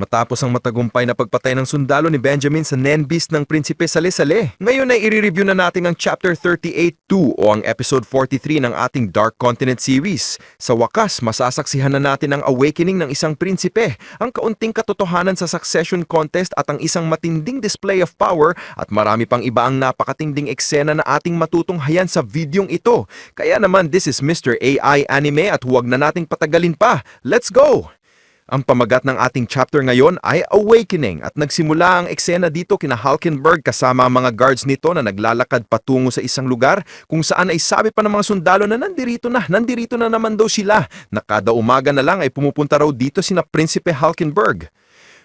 Matapos ang matagumpay na pagpatay ng sundalo ni Benjamin sa Nenbis ng Prinsipe Sale-Sale, ngayon ay i-review na natin ang Chapter 38-2 o ang Episode 43 ng ating Dark Continent series. Sa wakas, masasaksihan na natin ang awakening ng isang prinsipe, ang kaunting katotohanan sa succession contest at ang isang matinding display of power at marami pang iba ang napakatinding eksena na ating matutunghayan sa videong ito. Kaya naman, this is Mr. AI Anime at huwag na nating patagalin pa. Let's go! Ang pamagat ng ating chapter ngayon ay Awakening at nagsimula ang eksena dito kina Halkenberg kasama ang mga guards nito na naglalakad patungo sa isang lugar kung saan ay sabi pa ng mga sundalo na nandirito na, nandirito na naman daw sila. Na kada umaga na lang ay pumupunta raw dito sina Prinsipe Halkenberg.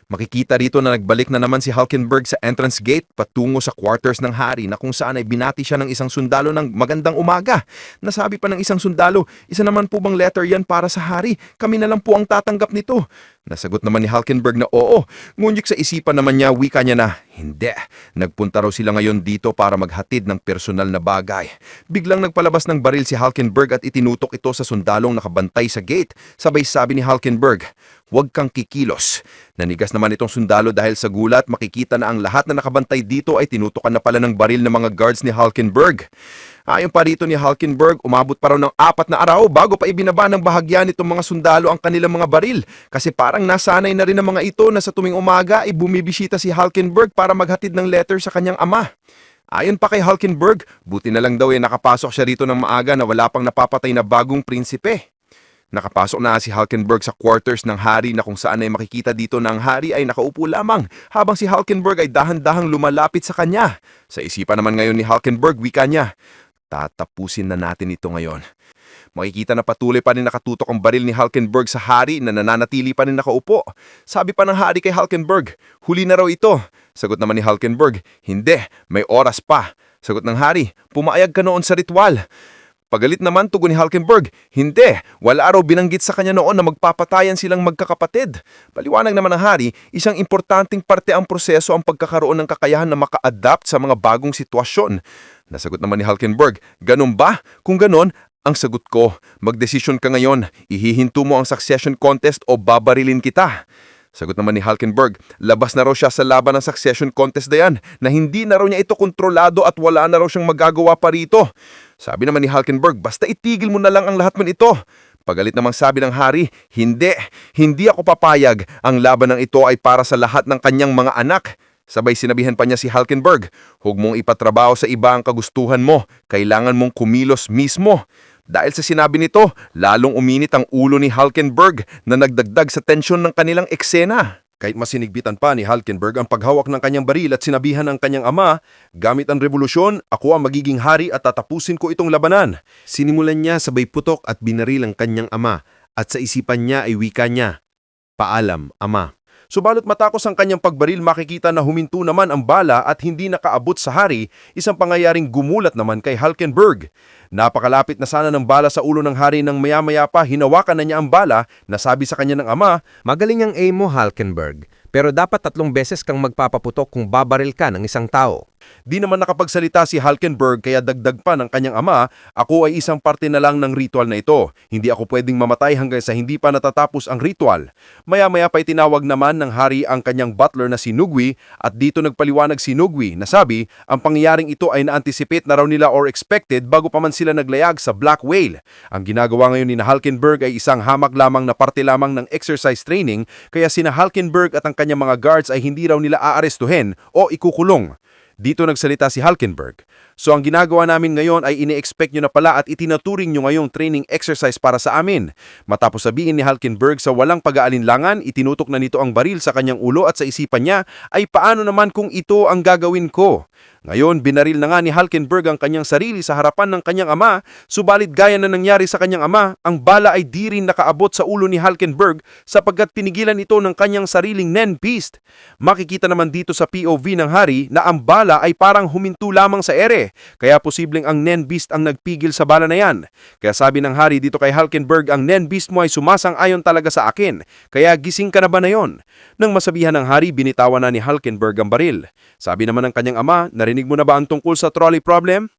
Makikita rito na nagbalik na naman si Halkenberg sa entrance gate patungo sa quarters ng hari na kung saan ay binati siya ng isang sundalo ng magandang umaga. Nasabi pa ng isang sundalo, isa naman po bang letter yan para sa hari? Kami na lang po ang tatanggap nito. Nasagot naman ni Halkenberg na oo, ngunit sa isipan naman niya, wika niya na, hindi. Nagpunta raw sila ngayon dito para maghatid ng personal na bagay. Biglang nagpalabas ng baril si Halkenberg at itinutok ito sa sundalong nakabantay sa gate. Sabay sabi ni Halkenberg, huwag kang kikilos. Nanigas naman itong sundalo dahil sa gulat makikita na ang lahat na nakabantay dito ay tinutukan na pala ng baril ng mga guards ni Halkenberg. Ayon pa rito ni Halkenberg, umabot pa raw ng apat na araw bago pa ibinaba ng bahagya nitong mga sundalo ang kanilang mga baril. Kasi parang nasanay na rin ang mga ito na sa tuming umaga ay bumibisita si Halkenberg para maghatid ng letter sa kanyang ama. Ayon pa kay Halkenberg, buti na lang daw ay nakapasok siya rito ng maaga na wala pang napapatay na bagong prinsipe. Nakapasok na si Halkenberg sa quarters ng hari na kung saan ay makikita dito na ang hari ay nakaupo lamang habang si Halkenberg ay dahan-dahang lumalapit sa kanya. Sa isipan naman ngayon ni Halkenberg, wika niya, tatapusin na natin ito ngayon. Makikita na patuloy pa rin nakatutok ang baril ni Halkenberg sa hari na nananatili pa rin nakaupo. Sabi pa ng hari kay Halkenberg, huli na raw ito. Sagot naman ni Halkenberg, hindi, may oras pa. Sagot ng hari, pumayag ka noon sa ritual. Pagalit naman tugon ni Halkenberg, hindi, wala raw binanggit sa kanya noon na magpapatayan silang magkakapatid. Paliwanag naman ng hari, isang importanteng parte ang proseso ang pagkakaroon ng kakayahan na maka-adapt sa mga bagong sitwasyon. Nasagot naman ni Halkenberg, ganun ba? Kung ganon, ang sagot ko, magdesisyon ka ngayon, ihihinto mo ang succession contest o babarilin kita. Sagot naman ni Halkenberg, labas na raw siya sa laban ng succession contest na na hindi na raw niya ito kontrolado at wala na raw siyang magagawa pa rito. Sabi naman ni Halkenberg, basta itigil mo na lang ang lahat man ito. Pagalit namang sabi ng hari, hindi, hindi ako papayag. Ang laban ng ito ay para sa lahat ng kanyang mga anak. Sabay sinabihan pa niya si Halkenberg, huwag mong ipatrabaho sa iba ang kagustuhan mo, kailangan mong kumilos mismo. Dahil sa sinabi nito, lalong uminit ang ulo ni Halkenberg na nagdagdag sa tensyon ng kanilang eksena. Kahit masinigbitan pa ni Halkenberg ang paghawak ng kanyang baril at sinabihan ng kanyang ama, gamit ang revolusyon, ako ang magiging hari at tatapusin ko itong labanan. Sinimulan niya sabay putok at binaril ang kanyang ama at sa isipan niya ay wika niya, Paalam, ama. Subalot matapos ang kanyang pagbaril makikita na huminto naman ang bala at hindi nakaabot sa hari, isang pangyayaring gumulat naman kay Halkenberg. Napakalapit na sana ng bala sa ulo ng hari nang maya-maya pa hinawakan na niya ang bala na sabi sa kanya ng ama, Magaling ang aim mo, Halkenberg. Pero dapat tatlong beses kang magpapaputok kung babaril ka ng isang tao. Di naman nakapagsalita si Halkenberg kaya dagdag pa ng kanyang ama, ako ay isang parte na lang ng ritual na ito. Hindi ako pwedeng mamatay hanggang sa hindi pa natatapos ang ritual. Maya-maya pa tinawag naman ng hari ang kanyang butler na si Nugwi at dito nagpaliwanag si Nugwi na sabi ang pangyayaring ito ay na-anticipate na raw nila or expected bago pa man sila naglayag sa Black Whale. Ang ginagawa ngayon ni Halkenberg ay isang hamak lamang na parte lamang ng exercise training kaya sina Halkenberg at ang kanyang mga guards ay hindi raw nila aarestuhin o ikukulong. Dito nagsalita si Halkenberg. So ang ginagawa namin ngayon ay ini-expect nyo na pala at itinaturing nyo ngayong training exercise para sa amin. Matapos sabihin ni Halkenberg sa walang pag-aalinlangan, itinutok na nito ang baril sa kanyang ulo at sa isipan niya ay paano naman kung ito ang gagawin ko? Ngayon, binaril na nga ni Halkenberg ang kanyang sarili sa harapan ng kanyang ama, subalit gaya na nangyari sa kanyang ama, ang bala ay di rin nakaabot sa ulo ni Halkenberg sapagkat pinigilan ito ng kanyang sariling Nen Beast. Makikita naman dito sa POV ng hari na ang bala ay parang huminto lamang sa ere, kaya posibleng ang Nen Beast ang nagpigil sa bala na yan. Kaya sabi ng hari dito kay Halkenberg, ang Nen Beast mo ay sumasang-ayon talaga sa akin, kaya gising ka na ba na yon? Nang masabihan ng hari, binitawan na ni Halkenberg ang baril. Sabi naman ng kanyang ama, narinig mo na ba ang tungkol sa trolley problem?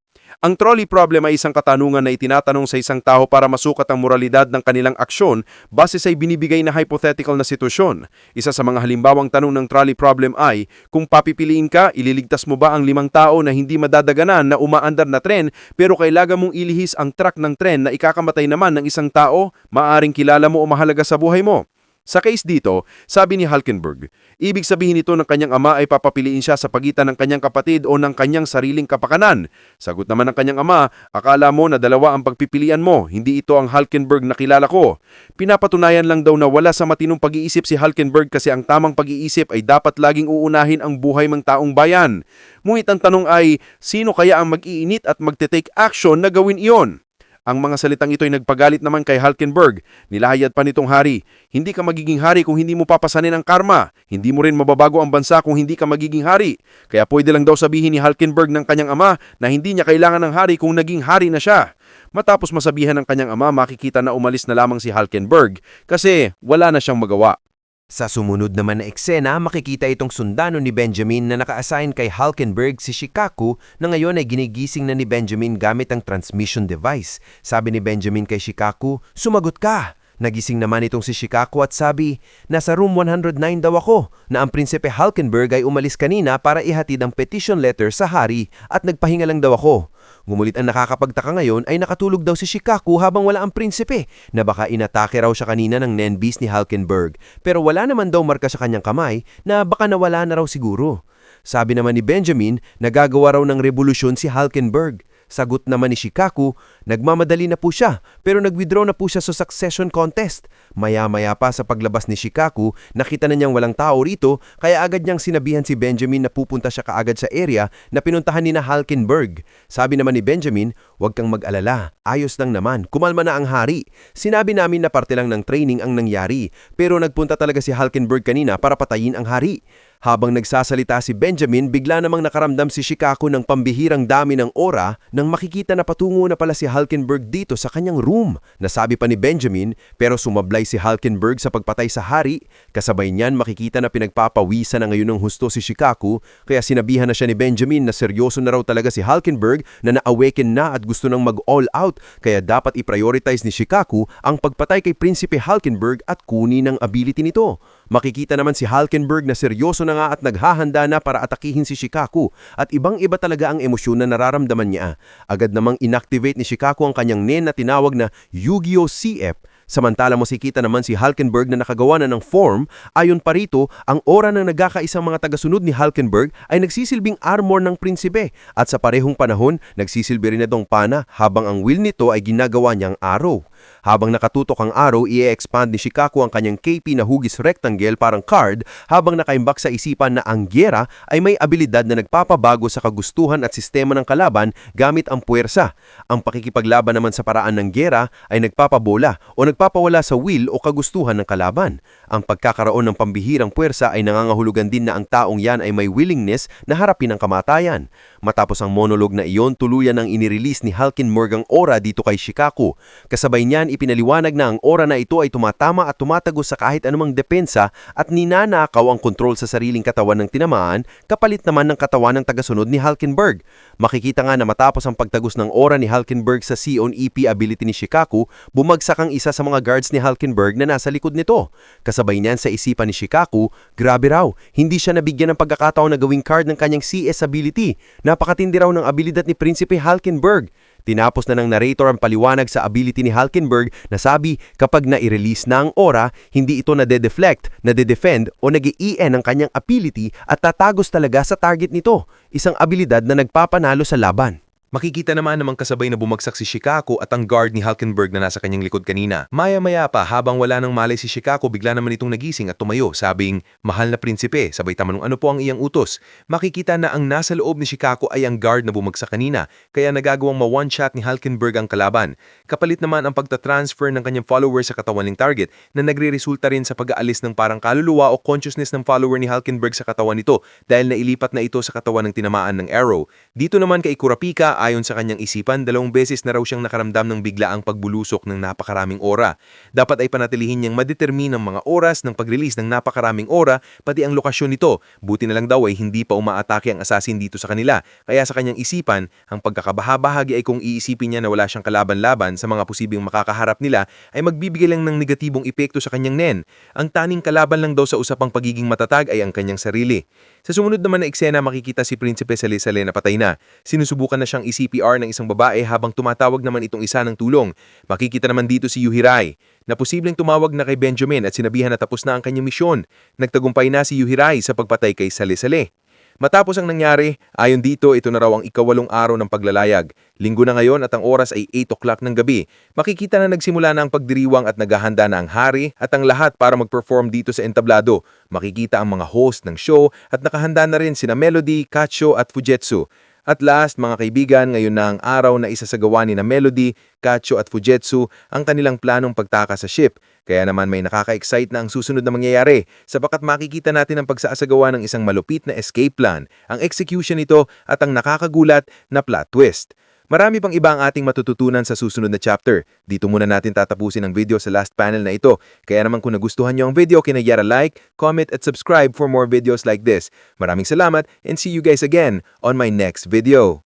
Ang trolley problem ay isang katanungan na itinatanong sa isang tao para masukat ang moralidad ng kanilang aksyon base sa ibinibigay na hypothetical na sitwasyon. Isa sa mga halimbawang tanong ng trolley problem ay, kung papipiliin ka, ililigtas mo ba ang limang tao na hindi madadaganan na umaandar na tren pero kailangan mong ilihis ang truck ng tren na ikakamatay naman ng isang tao, maaring kilala mo o mahalaga sa buhay mo? Sa case dito, sabi ni Halkenberg, ibig sabihin nito ng kanyang ama ay papapiliin siya sa pagitan ng kanyang kapatid o ng kanyang sariling kapakanan. Sagot naman ng kanyang ama, akala mo na dalawa ang pagpipilian mo, hindi ito ang Halkenberg na kilala ko. Pinapatunayan lang daw na wala sa matinong pag-iisip si Halkenberg kasi ang tamang pag-iisip ay dapat laging uunahin ang buhay ng taong bayan. Ngunit ang tanong ay, sino kaya ang mag-iinit at magte-take action na gawin iyon? Ang mga salitang ito ay nagpagalit naman kay Halkenberg. Nilahayad pa nitong hari, hindi ka magiging hari kung hindi mo papasanin ang karma. Hindi mo rin mababago ang bansa kung hindi ka magiging hari. Kaya pwede lang daw sabihin ni Halkenberg ng kanyang ama na hindi niya kailangan ng hari kung naging hari na siya. Matapos masabihan ng kanyang ama, makikita na umalis na lamang si Halkenberg kasi wala na siyang magawa. Sa sumunod naman na eksena, makikita itong sundalo ni Benjamin na naka-assign kay Halkenberg si Shikaku na ngayon ay ginigising na ni Benjamin gamit ang transmission device. Sabi ni Benjamin kay Shikaku, sumagot ka! Nagising naman itong si Shikaku at sabi, nasa room 109 daw ako na ang prinsipe Halkenberg ay umalis kanina para ihatid ang petition letter sa hari at nagpahinga lang daw ako. Ngumulit ang nakakapagtaka ngayon ay nakatulog daw si Shikaku habang wala ang prinsipe na baka inatake raw siya kanina ng Nenbis ni Halkenberg pero wala naman daw marka sa kanyang kamay na baka nawala na raw siguro. Sabi naman ni Benjamin, nagagawa raw ng revolusyon si Halkenberg. Sagot naman ni Shikaku, nagmamadali na po siya pero nag-withdraw na po siya sa succession contest. Maya-maya pa sa paglabas ni Shikaku, nakita na niyang walang tao rito kaya agad niyang sinabihan si Benjamin na pupunta siya kaagad sa area na pinuntahan ni na Halkenberg. Sabi naman ni Benjamin, huwag kang mag-alala, ayos lang naman, kumalma na ang hari. Sinabi namin na parte lang ng training ang nangyari pero nagpunta talaga si Halkenberg kanina para patayin ang hari. Habang nagsasalita si Benjamin, bigla namang nakaramdam si Shikaku ng pambihirang dami ng aura nang makikita na patungo na pala si Halkenberg dito sa kanyang room. Nasabi pa ni Benjamin, pero sumablay si Halkenberg sa pagpatay sa hari. Kasabay niyan makikita na pinagpapawisan na ngayon ng husto si Shikaku, kaya sinabihan na siya ni Benjamin na seryoso na raw talaga si Halkenberg na na-awaken na at gusto nang mag-all out, kaya dapat i-prioritize ni Shikaku ang pagpatay kay Prinsipe Halkenberg at kunin ang ability nito. Makikita naman si Halkenberg na seryoso na nga at naghahanda na para atakihin si Shikaku at ibang-iba talaga ang emosyon na nararamdaman niya. Agad namang inactivate ni Shikaku ang kanyang nen na tinawag na Yu-Gi-Oh! CF Samantala makikita naman si Halkenberg na nakagawa na ng form, ayon pa rito, ang ora ng nagkakaisang mga tagasunod ni Halkenberg ay nagsisilbing armor ng prinsipe at sa parehong panahon, nagsisilbi rin na dong pana habang ang will nito ay ginagawa niyang araw. Habang nakatutok ang araw, i-expand ni Shikaku ang kanyang KP na hugis rectangle parang card habang nakaimbak sa isipan na ang Gera ay may abilidad na nagpapabago sa kagustuhan at sistema ng kalaban gamit ang puwersa. Ang pakikipaglaban naman sa paraan ng Gera ay nagpapabola o nagpapawala sa will o kagustuhan ng kalaban. Ang pagkakaroon ng pambihirang puwersa ay nangangahulugan din na ang taong yan ay may willingness na harapin ang kamatayan. Matapos ang monolog na iyon, tuluyan ang inirelease ni Halkenberg ang aura dito kay Shikaku. Kasabay niyan, ipinaliwanag na ang aura na ito ay tumatama at tumatagos sa kahit anumang depensa at ninanakaw ang kontrol sa sariling katawan ng tinamaan kapalit naman ng katawan ng tagasunod ni Halkenberg. Makikita nga na matapos ang pagtagos ng aura ni Halkenberg sa C-on-EP ability ni Shikaku, bumagsak ang isa sa mga guards ni Halkenberg na nasa likod nito. Kasabay niyan sa isipan ni Shikaku, grabe raw, hindi siya nabigyan ng pagkakataon na gawing card ng kanyang CS ability. Napakatindi raw ng abilidad ni Prinsipe Halkenberg. Tinapos na ng narrator ang paliwanag sa ability ni Halkenberg na sabi kapag na-release na ang aura, hindi ito nade-deflect, nade-defend o nag en ang kanyang ability at tatagos talaga sa target nito, isang abilidad na nagpapanalo sa laban. Makikita naman namang kasabay na bumagsak si Shikaku at ang guard ni Halkenberg na nasa kanyang likod kanina. Maya-maya pa habang wala nang malay si Shikaku bigla naman itong nagising at tumayo sabing, Mahal na prinsipe, sabay tamanong ano po ang iyang utos. Makikita na ang nasa loob ni Shikaku ay ang guard na bumagsak kanina kaya nagagawang ma-one shot ni Halkenberg ang kalaban. Kapalit naman ang pagta-transfer ng kanyang follower sa katawan ng target na nagre-resulta rin sa pag-aalis ng parang kaluluwa o consciousness ng follower ni Halkenberg sa katawan nito dahil nailipat na ito sa katawan ng tinamaan ng arrow. Dito naman kay Kurapika ayon sa kanyang isipan, dalawang beses na raw siyang nakaramdam ng biglaang pagbulusok ng napakaraming ora. Dapat ay panatilihin niyang madetermine ang mga oras ng pag-release ng napakaraming ora, pati ang lokasyon nito. Buti na lang daw ay hindi pa umaatake ang assassin dito sa kanila. Kaya sa kanyang isipan, ang pagkakabahabahagi ay kung iisipin niya na wala siyang kalaban-laban sa mga posibleng makakaharap nila, ay magbibigay lang ng negatibong epekto sa kanyang nen. Ang taning kalaban lang daw sa usapang pagiging matatag ay ang kanyang sarili. Sa sumunod naman na eksena makikita si Prinsipe Salisale na patay na. Sinusubukan na siyang i-CPR ng isang babae habang tumatawag naman itong isa ng tulong. Makikita naman dito si Yuhirai na posibleng tumawag na kay Benjamin at sinabihan na tapos na ang kanyang misyon. Nagtagumpay na si Yuhirai sa pagpatay kay Salisale. Matapos ang nangyari, ayon dito ito na raw ang ikawalong araw ng paglalayag. Linggo na ngayon at ang oras ay 8 o'clock ng gabi. Makikita na nagsimula na ang pagdiriwang at naghahanda na ang hari at ang lahat para mag-perform dito sa entablado. Makikita ang mga host ng show at nakahanda na rin sina Melody, Kacho at Fujetsu. At last, mga kaibigan, ngayon na ang araw na isasagawa ni na Melody, Kacho at Fujetsu ang kanilang planong pagtaka sa ship. Kaya naman may nakaka-excite na ang susunod na mangyayari sapagat makikita natin ang pagsasagawa ng isang malupit na escape plan, ang execution nito at ang nakakagulat na plot twist. Marami pang iba ang ating matututunan sa susunod na chapter. Dito muna natin tatapusin ang video sa last panel na ito. Kaya naman kung nagustuhan niyo ang video, kinagyara like, comment at subscribe for more videos like this. Maraming salamat and see you guys again on my next video.